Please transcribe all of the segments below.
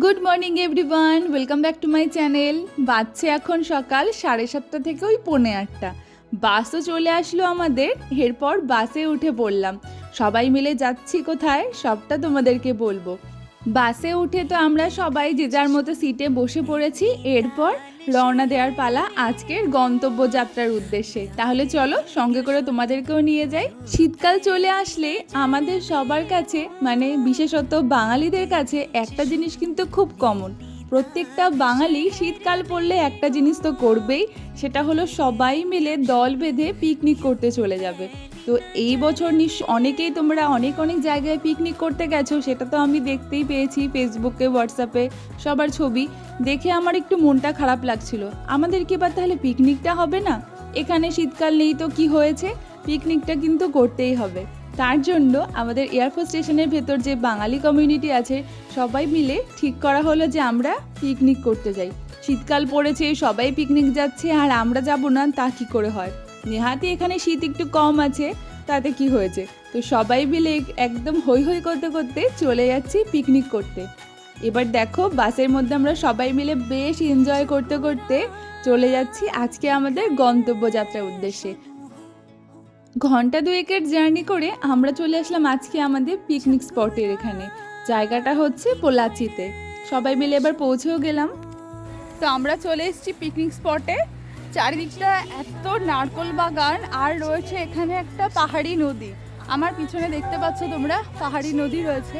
Good morning everyone welcome back to my channel বাজছে এখন সকাল সাড়ে সাতটা থেকে ওই পৌনে আটটা। বাসও চলে আসলো আমাদের। এরপর বাসে উঠে পড়লাম। সবাই মিলে যাচ্ছি কোথায়? সবটা তোমাদেরকে বলব। বাসে উঠে তো আমরা সবাই যে যার মতো সিটে বসে পড়েছি, এরপর রওনা দেওয়ার পালা আজকের গন্তব্য যাত্রার উদ্দেশ্যে। তাহলে চলো সঙ্গে করে তোমাদেরকেও নিয়ে যাই। শীতকাল চলে আসলে আমাদের সবার কাছে মানে বিশেষত বাঙালিদের কাছে একটা জিনিস কিন্তু খুব কমন প্রত্যেকটা বাঙালি শীতকাল পড়লে একটা জিনিস তো করবেই, সেটা হলো সবাই মিলে দল বেঁধে পিকনিক করতে চলে যাবে। তো এই বছর নিশ্চয় অনেকেই তোমরা অনেক অনেক জায়গায় পিকনিক করতে গেছো, সেটা তো আমি দেখতেই পেয়েছি ফেসবুকে, হোয়াটসঅ্যাপে, সবার ছবি। দেখে আমার একটু মনটা খারাপ লাগছিল। আমাদের কি বা তাহলে পিকনিকটা হবে না? এখানে শীতকাল নেই তো কি হয়েছে? পিকনিকটা কিন্তু করতেই হবে। তার জন্য আমাদের এয়ারফোর্স স্টেশনের ভেতর যে বাঙালি কমিউনিটি আছে, সবাই মিলে ঠিক করা হলো যে আমরা পিকনিক করতে যাই। শীতকাল পড়েছে, সবাই পিকনিক যাচ্ছে, আর আমরা যাব না, তা কি করে হয়? নেহাতি এখানে শীত একটু কম আছে, তাতে কি হয়েছে? তো সবাই মিলে একদম হই হই করতে করতে চলে যাচ্ছি পিকনিক করতে। এবার দেখো, বাসের মধ্যে আমরা সবাই মিলে বেশ এনজয় করতে করতে চলে যাচ্ছি আজকে আমাদের গন্তব্য যাত্রার উদ্দেশ্যে। ঘণ্টা দুয়েকের জার্নি করে আমরা চলে আসলাম আজকে আমাদের পিকনিক স্পটের এখানে। জায়গাটা হচ্ছে পোলাচিতে। সবাই মিলে এবার পৌঁছেও গেলাম। তো আমরা চলে এসেছি পিকনিক স্পটে চারিদিকটা এত নারকল বাগান, আর রয়েছে এখানে একটা পাহাড়ি নদী। আমার পিছনে দেখতে পাচ্ছ তোমরা, পাহাড়ি নদী রয়েছে।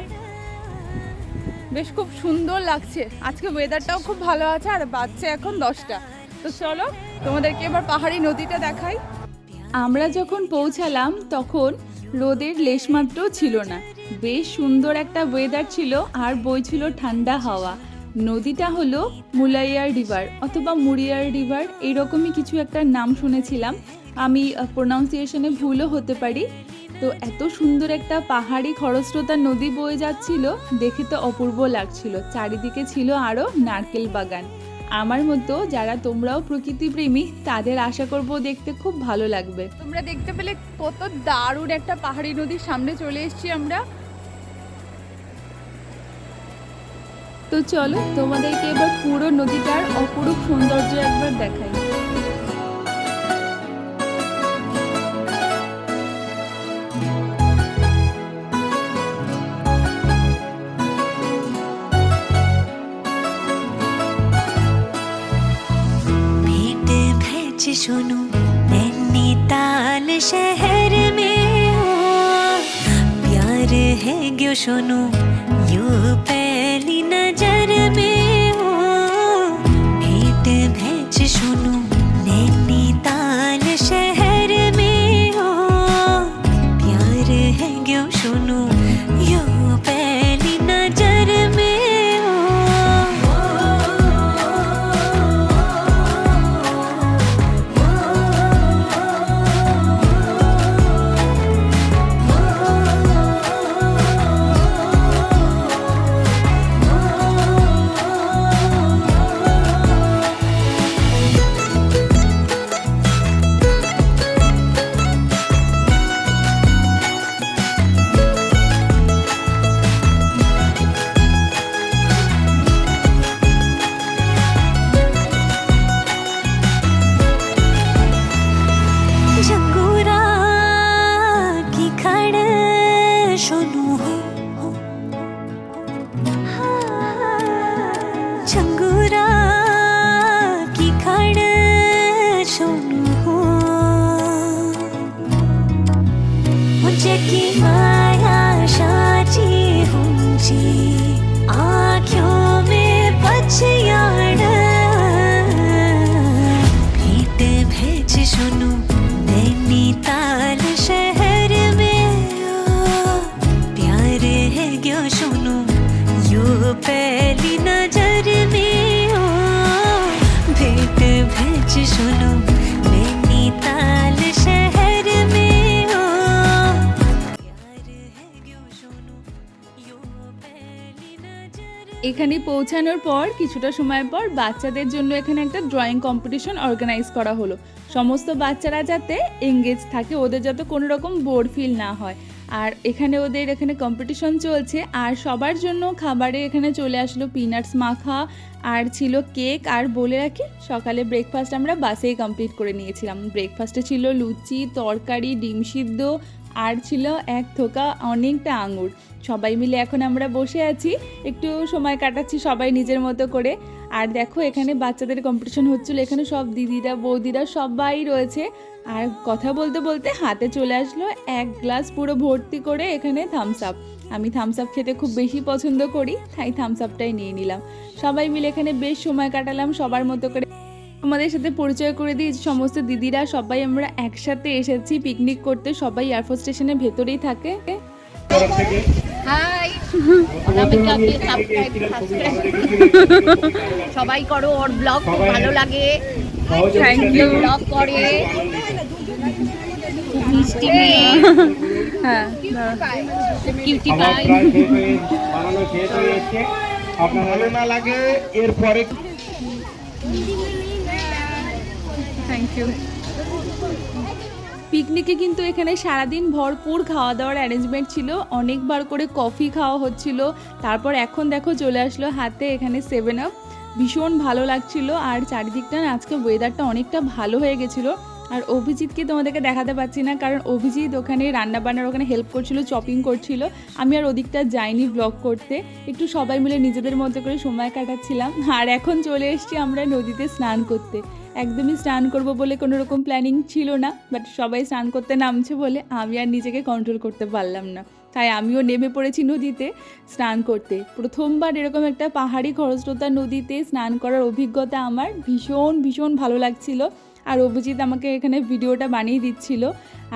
বেশ খুব সুন্দর লাগছে। আজকে ওয়েদারটাও খুব ভালো আছে, আর বাজছে এখন দশটা। তো চলো, তোমাদেরকে এবার পাহাড়ি নদীটা দেখাই। আমরা যখন পৌঁছালাম, তখন রোদের লেশমাত্রও ছিল না। বেশ সুন্দর একটা ওয়েদার ছিল আর বইছিল ঠান্ডা হাওয়া। নদীটা হলো মুলাইয়ার রিভার অথবা মুড়িয়ার রিভার এইরকমই কিছু একটা নাম শুনেছিলাম। আমি প্রোনাউন্সিয়েশনে ভুলও হতে পারি। তো এত সুন্দর একটা পাহাড়ি খরস্রোতা নদী বয়ে যাচ্ছিল, দেখে তো অপূর্ব লাগছিল। চারিদিকে ছিল আরও নারকেল বাগান। আমার মতো যারা তোমরাও প্রকৃতি প্রেমী তাদের আশা করব দেখতে খুব ভালো লাগবে। তোমরা দেখতে পেলে কত দারুণ একটা পাহাড়ি নদীর সামনে চলে এসেছি আমরা। তো চলো তোমাদেরকে এবার পুরো নদীটার অপরূপ সৌন্দর্য একবার দেখাই। सुनो नैनीताल शहर में हो प्यार है ग्यो सुनो यू पहली এখানে পৌঁছানোর পর, কিছুটা সময় পর বাচ্চাদের জন্য এখানে একটা ড্রয়িং কম্পিটিশন অর্গানাইজ করা হলো। সমস্ত বাচ্চারা যাতে এঙ্গেজ থাকে, ওদের যাতে কোনো রকম বোর ফিল না হয়। আর এখানে ওদের এখানে কম্পিটিশন চলছে, আর সবার জন্য খাবারে এখানে চলে আসলো পিনাটস মাখা, আর ছিল কেক আর বলে রাখি, সকালে ব্রেকফাস্ট আমরা বাসেই কমপ্লিট করে নিয়েছিলাম। ব্রেকফাস্টে ছিল লুচি, তরকারি, ডিম সিদ্ধ আর ছিল এক থোকা অনেকটা আঙুর। সবাই মিলে এখন আমরা বসে আছি। একটু সময় কাটাচ্ছি সবাই নিজের মতো করে। আর দেখো, এখানে বাচ্চাদের কম্পিটিশন হচ্ছিল। এখানে সব দিদিরা, বৌদিরা সবাই রয়েছে। আর কথা বলতে বলতে হাতে চলে আসলো এক গ্লাস পুরো ভর্তি করে এখানে থামস আপ আমি থামস আপ খেতে খুব বেশি পছন্দ করি, তাই থামস আপটাই নিয়ে নিলাম। সবাই মিলে এখানে বেশ সময় কাটালাম, সবার মতো করে আমাদের সাথে পরিচয় করে দিই সমস্ত দিদিরা সবাই আমরা একসাথে এসেছি পিকনিক করতে সবাই এয়ারফোর্স স্টেশনের ভেতরেই থাকে। হাই অনামিকাকে সাবস্ক্রাইব সাবস্ক্রাইব সবাই করো ওর ব্লগ খুব ভালো লাগে। থ্যাংক ইউ ব্লগ করে। মিষ্টি হ্যাঁ কিউটি পাই প্রায় শেষ বানানো শেষ এসছে। আপনার ভালো না লাগে এরপরে ইউ পিকনিকে কিন্তু এখানে সারাদিন ভরপুর খাওয়া দাওয়ার অ্যারেঞ্জমেন্ট ছিল। অনেকবার করে কফি খাওয়া হচ্ছিল। তারপর এখন দেখো চলে আসলো হাতে এখানে সেভেন আপ ভীষণ ভালো লাগছিল। আর চারিদিকটা আজকে ওয়েদারটা অনেকটা ভালো হয়ে গেছিল। আর অভিজিৎকে তোমাদেরকে দেখাতে পারছি না, কারণ অভিজিৎ ওখানে রান্না বান্নার ওখানে হেল্প করছিল চপিং করছিল। আমি আর ওদিকটা যাইনি ব্লগ করতে। একটু সবাই মিলে নিজেদের মতো করে সময় কাটাচ্ছিলাম। আর এখন চলে এসেছি আমরা নদীতে স্নান করতে। একদমই স্নান করব বলে কোনো রকম প্ল্যানিং ছিল না বাট সবাই স্নান করতে নামছে বলে আমি আর নিজেকে কন্ট্রোল করতে পারলাম না। তাই আমিও নেমে পড়েছি নদীতে স্নান করতে। প্রথমবার এরকম একটা পাহাড়ি খরস্রোতা নদীতে স্নান করার অভিজ্ঞতা আমার ভীষণ ভীষণ ভালো লাগছিল। আর অভিজিৎ আমাকে এখানে ভিডিওটা বানিয়ে দিচ্ছিল।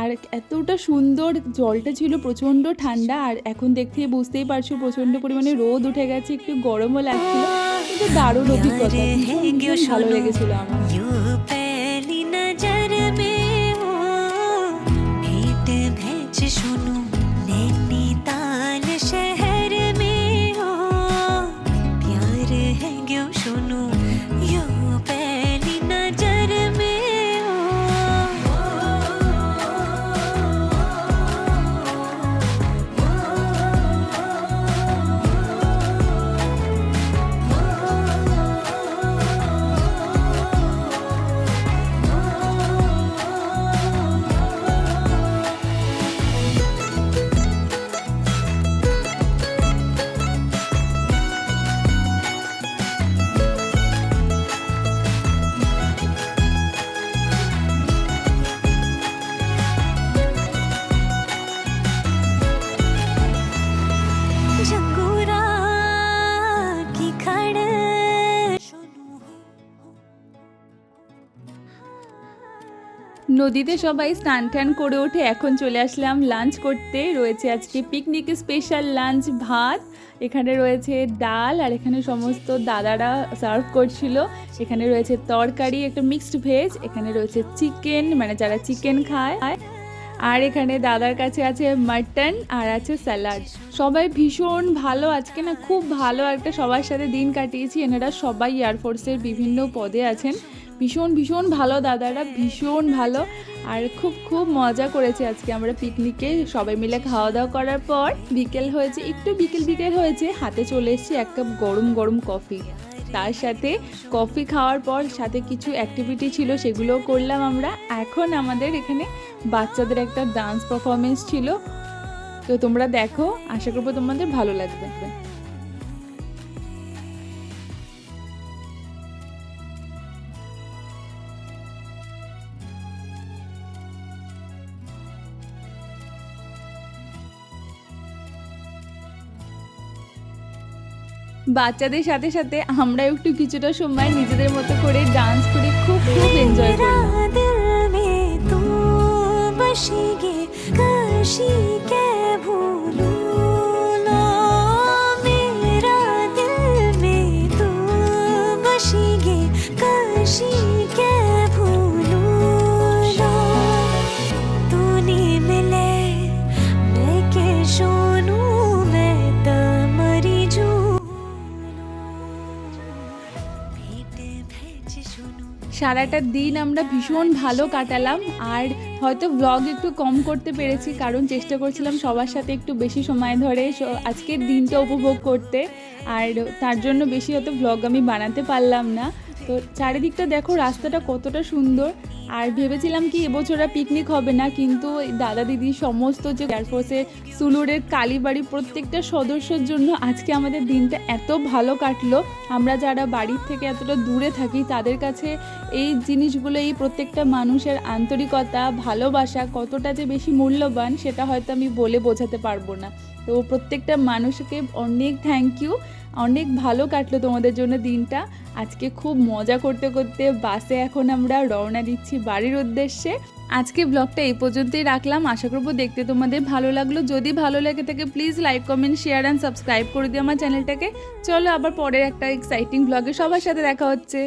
আর এতটা সুন্দর জলটা ছিল প্রচণ্ড ঠান্ডা আর এখন দেখতে বুঝতেই পারছ প্রচণ্ড পরিমাণে রোদ উঠে গেছে একটু গরমও লাগছিল কিন্তু দারুণ অভিজ্ঞতা। ভালো লেগেছিল আমার। নদীতে সবাই স্নান টান করে ওঠে এখন চলে আসলাম লাঞ্চ করতে। রয়েছে আজকে পিকনিক স্পেশাল লাঞ্চ ভাত, এখানে রয়েছে ডাল আর এখানে সমস্ত দাদারা সার্ভ করছিল। এখানে রয়েছে তরকারি, একটা মিক্সড ভেজ এখানে রয়েছে চিকেন মানে যারা চিকেন খায়। আর এখানে দাদার কাছে আছে মাটন আর আছে স্যালাড সবাই ভীষণ ভালো, আজকে না খুব ভালো একটা সবার সাথে দিন কাটিয়েছি। এনারা সবাই এয়ারফোর্সের বিভিন্ন পদে আছেন। ভীষণ ভীষণ ভালো দাদারা, ভীষণ ভালো। আর খুব খুব মজা করেছে আজকে আমরা পিকনিকে। সবাই মিলে খাওয়া দাওয়া করার পর বিকেল হয়েছে, একটু বিকেল বিকেল হয়েছে, হাতে চলে এসেছে এক কাপ গরম গরম কফি। তার সাথে কফি খাওয়ার পর সাথে কিছু অ্যাক্টিভিটি ছিল, সেগুলোও করলাম আমরা। এখন আমাদের এখানে বাচ্চাদের একটা ডান্স পারফরমেন্স ছিল। তো তোমরা দেখো, আশা করব তোমাদের ভালো লাগবে। বাচ্চাদের সাথে সাথে আমরা একটু কিছুটা সময় নিজেদের মতো করে ডান্স করে খুব খুব এনজয় করলাম। সারাটা দিন আমরা ভীষণ ভালো কাটালাম। আর হয়তো ব্লগ একটু কম করতে পেরেছি, কারণ চেষ্টা করছিলাম সবার সাথে একটু বেশি সময় ধরে আজকের দিনটা উপভোগ করতে। আর তার জন্য বেশি হয়তো ব্লগ আমি বানাতে পারলাম না। তো চারিদিকটা দেখো, রাস্তাটা কতটা সুন্দর। আর ভেবেছিলাম কি এবছর আর পিকনিক হবে না, কিন্তু দাদা দিদি সমস্ত যে এয়ারফোর্সের সুলুরের কালীবাড়ি প্রত্যেকটা সদস্যের জন্য আজকে আমাদের দিনটা এত ভালো কাটলো। আমরা যারা বাড়ির থেকে এতটা দূরে থাকি, তাদের কাছে এই জিনিসগুলো, এই প্রত্যেকটা মানুষের আন্তরিকতা, ভালোবাসা কতটা যে বেশি মূল্যবান, সেটা হয়তো আমি বলে বোঝাতে পারব না। তো প্রত্যেকটা মানুষকে অনেক থ্যাংক ইউ অনেক ভালো কাটলো তোমাদের জন্য দিনটা। আজকে খুব মজা করতে করতে বাসে এখন আমরা রওনা দিচ্ছি বাড়ির উদ্দেশ্যে। আজকে ব্লগটা এই পর্যন্তই রাখলাম। আশা করব দেখতে তোমাদের ভালো লাগল। যদি ভালো লাগে থাকে please like comment share and subscribe করে দিও আমার চ্যানেলটাকে চলো আবার পরের একটা এক্সাইটিং ব্লগে সবার সাথে দেখা হচ্ছে।